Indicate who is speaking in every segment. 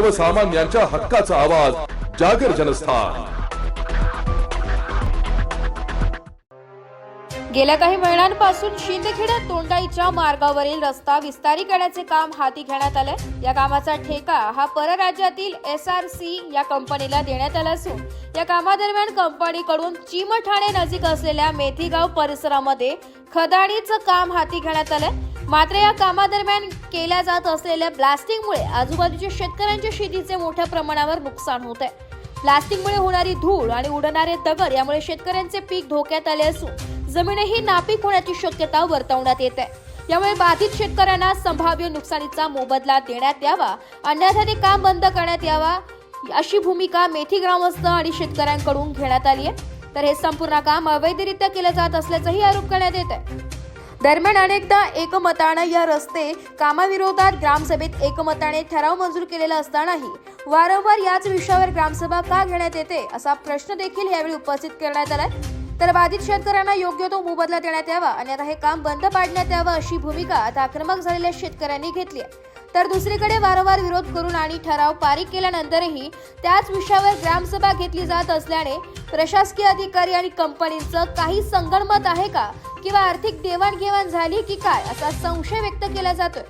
Speaker 1: सर्वसामान्यांच्या हक्काचा आवाज जागर जनस्थान.
Speaker 2: गेल्या काही महिन्यांपासून शिंदखेडा तोंडाईच्या मार्गावरील रस्ता विस्तारी करण्याचे काम हाती घेण्यात आले या कामाचा ठेका हा परराज्यातील एस आर सी या कंपनीला देण्यात आला असून या कामादरम्यान कंपनीकडून चिमठाणे नजीक असलेल्या मेथीगाव परिसरामध्ये खदाणीचं काम हाती घेण्यात आलंय. मात्र या कामादरम्यान केल्या जात असलेल्या ब्लास्टिंगमुळे आजूबाजूच्या शेतकऱ्यांच्या शेतीचे मोठ्या प्रमाणावर नुकसान होत आहे. प्लास्टिकमुळे होणारी धूळ आणि उडणारे दगड यामुळे शेतकऱ्यांचे पीक धोक्यात आले असून जमीनही नापीक होण्याची शक्यता वर्तवण्यात येत आहे. यामुळे बाधित शेतकऱ्यांना संभाव्य नुकसानीचा मोबदला देण्यात यावा अन्यथा ते काम बंद करण्यात यावा अशी भूमिका मेथी ग्रामस्थ आणि शेतकऱ्यांकडून घेण्यात आली आहे. तर हे संपूर्ण काम अवैधरित्या केलं जात असल्याचाही आरोप करण्यात येत आहे. दरम्यान अनेकदा एकमतानं या रस्ते कामाविरोधात ग्रामसभेत एकमताने ठराव मंजूर केलेला असतानाही वारंवार याच विषयावर ग्रामसभा का घेण्यात येते असा प्रश्न देखील यावेळी उपस्थित करण्यात आलाय. तर बाधित शेतकऱ्यांना योग्य तो मोबदला देण्यात यावा अन्यथा हे काम बंद पाडण्यात यावं अशी भूमिका आता आक्रमक झालेल्या शेतकऱ्यांनी घेतली आहे. तर दुसरीकडे वारंवार विरोध करून आणि ठराव पारित केल्यानंतरही त्याच विषयावर ग्रामसभा घेतली जात असल्याने प्रशासकीय अधिकारी आणि कंपनीचं काही संगणमत आहे का? किंवा आर्थिक देवाणघेवाण झाली की काय? असा संशय व्यक्त केला जातोय.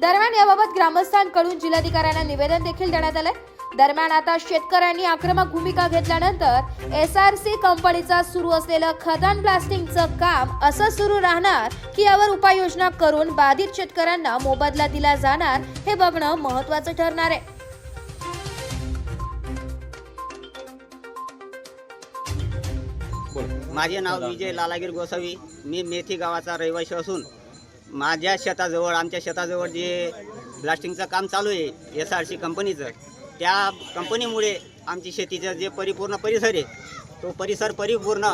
Speaker 2: दरम्यान याबाबत ग्रामस्थांकडून जिल्हाधिकाऱ्यांना निवेदन देखील देण्यात आलंय. दरम्यान आता शेतकऱ्यांनी आक्रमक भूमिका घेतल्यानंतर एस आर सी कंपनीचा सुरू असलेलं खदान ब्लास्टिंगचं काम असं सुरू राहणार की यावर उपाययोजना करून बाधित शेतकऱ्यांना मोबदला दिला जाणार हे बघणं महत्वाचं ठरणार आहे.
Speaker 3: माझे नाव विजय लालागीर गोसावी. मी मेथी गावाचा रहिवासी असून माझ्या शेताजवळ आमच्या शेताजवळ जे ब्लास्टिंगचं काम चालू आहे एस आर सी कंपनीचं त्या कंपनीमुळे आमची शेतीचं जे परिपूर्ण परिसर आहे तो परिसर परिपूर्ण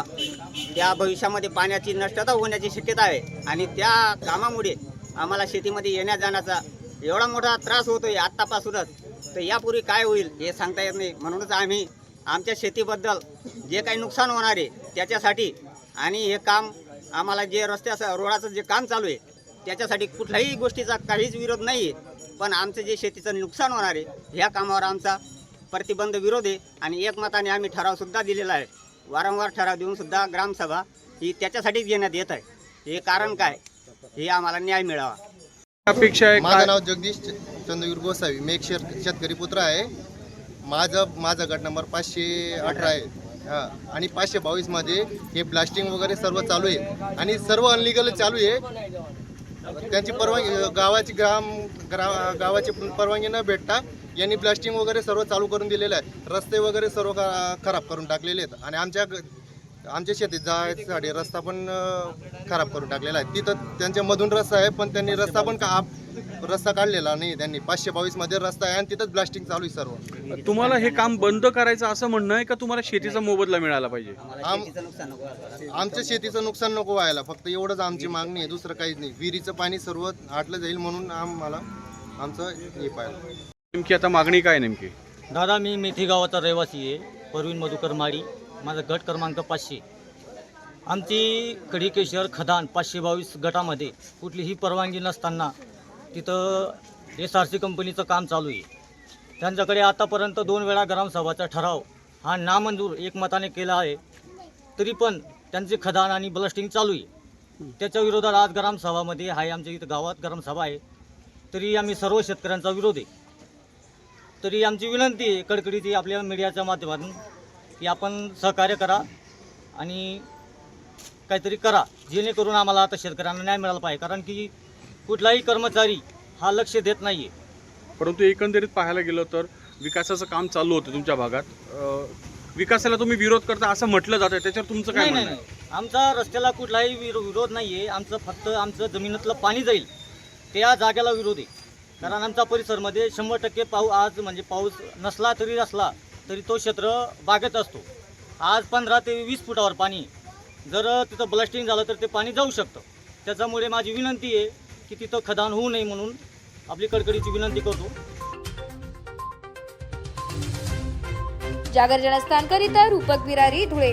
Speaker 3: त्या भविष्यामध्ये पाण्याची नष्टता होण्याची शक्यता आहे. आणि त्या कामामुळे आम्हाला शेतीमध्ये येण्या जाण्याचा एवढा मोठा त्रास होतो आहे आत्तापासूनच. तर यापूर्वी काय होईल हे सांगता येत नाही. म्हणूनच आम्ही आमच्या शेतीबद्दल जे काही नुकसान होणार आहे त्याच्यासाठी आणि हे काम आम्हाला जे रस्त्याचं रोडाचं जे काम चालू आहे त्याच्यासाठी कुठल्याही गोष्टीचा काहीच विरोध नाही आहे पण आमचं जे शेतीचं नुकसान होणार आहे ह्या कामावर आमचा प्रतिबंध विरोध आहे आणि एकमताने आम्ही ठरावसुद्धा दिलेला आहे. वारंवार ठराव देऊन सुद्धा ग्रामसभा ही त्याच्यासाठीच घेण्यात येत आहे. हे कारण काय? हे आम्हाला न्याय मिळावा.
Speaker 4: अपेक्षा आहे
Speaker 5: माझं नाव जगदीश चंद्रवीर गोसावी. मी एक शेत शेतकरी पुत्र आहे. माझं माझा गट नंबर पाचशे अठरा आहे. हा. आणि पाचशे बावीसमध्ये हे ब्लास्टिंग वगैरे सर्व चालू आहे. आणि सर्व अनलिगल चालू आहे. त्यांची परवानगी गावाची ग्राम ग्रा गावाची परवानगी न भेटता यांनी ब्लास्टिंग वगैरे सर्व चालू करून दिलेलं आहे. रस्ते वगैरे सर्व खराब करून टाकलेले आहेत. आणि आमच्या आमच्या शेतीत जायसाठी रस्ता पण खराब करून टाकलेला आहे. तिथं त्यांच्या मधून रस्ता आहे पण त्यांनी रस्ता पण का आप- रस्ता काढलेला नाही. त्यांनी पाचशे बावीसमध्ये रस्ता आहे आणि तिथंच ब्लास्टिंग चालू आहे सर्व.
Speaker 4: तुम्हाला हे काम बंद करायचं असं म्हणणं आहे का? तुम्हाला शेतीचा मोबदला मिळाला पाहिजे?
Speaker 5: आम आमच्या शेतीचं नुकसान नको व्हायला. फक्त एवढंच आमची मागणी आहे. दुसरं काहीच नाही. विहिरीचं पाणी सर्व आटलं जाईल म्हणून आम्हाला आमचं हे पाहिजे
Speaker 4: नेमकी आता मागणी काय नेमकी?
Speaker 6: दादा मी मेथी गावाचा रहिवासी आहे. परवीन मधुकर माळी. माझा गट क्रमांक पाचशे. आमची कढीकेश्वर खदान पाचशे बावीस गटामध्ये कुठलीही परवानगी नसताना तिथं एस आर सी कंपनीचं काम चालू आहे. त्यांच्याकडे आतापर्यंत दोन वेळा ग्रामसभाचा ठराव हा नामंजूर एकमताने केला आहे. तरी पण त्यांचे खदान आणि ब्लास्टिंग चालू आहे. त्याच्या विरोधात आज ग्रामसभामध्ये आहे आमच्या इथं गावात ग्रामसभा आहे. तरी आम्ही सर्व शेतकऱ्यांचा विरोध आहे. तरी आमची विनंती आहे कडकडीची आपल्या मीडियाच्या माध्यमातून की आपण सहकार्य करा आणि काहीतरी करा जेणेकरून आम्हाला आता शेतकऱ्यांना न्याय मिळाला पाहिजे. कारण की कुठलाही कर्मचारी हा लक्ष देत नाही आहे
Speaker 4: परंतु एकंदरीत पाहायला गेलं तर विकासाचं काम चालू होतं तुमच्या भागात. अं, विकासाला तुम्ही विरोध करता असं म्हटलं जातं त्याच्यावर तुमचं काय
Speaker 6: नाही नाही आमचा रस्त्याला कुठलाही विरो विरोध नाही आहे आमचं फक्त आमचं जमिनीतलं पाणी जाईल. त्या जागेला विरोध आहे. कारण आमचा परिसरमध्ये शंभर टक्के पाऊ आज म्हणजे पाऊस नसला तरी असला तरी तो क्षेत्र बागेत असतो. आज पंधरा ते वीस फुटावर पाणी जर तिथं ब्लास्टिंग झालं तर ते पाणी जाऊ शकतं. त्याच्यामुळे माझी विनंती आहे की तिथं खदान होऊ नये म्हणून आपली कडकडीची विनंती करतो.
Speaker 2: जागर जनस्थानकरिता रूपक बिरारी धुळे.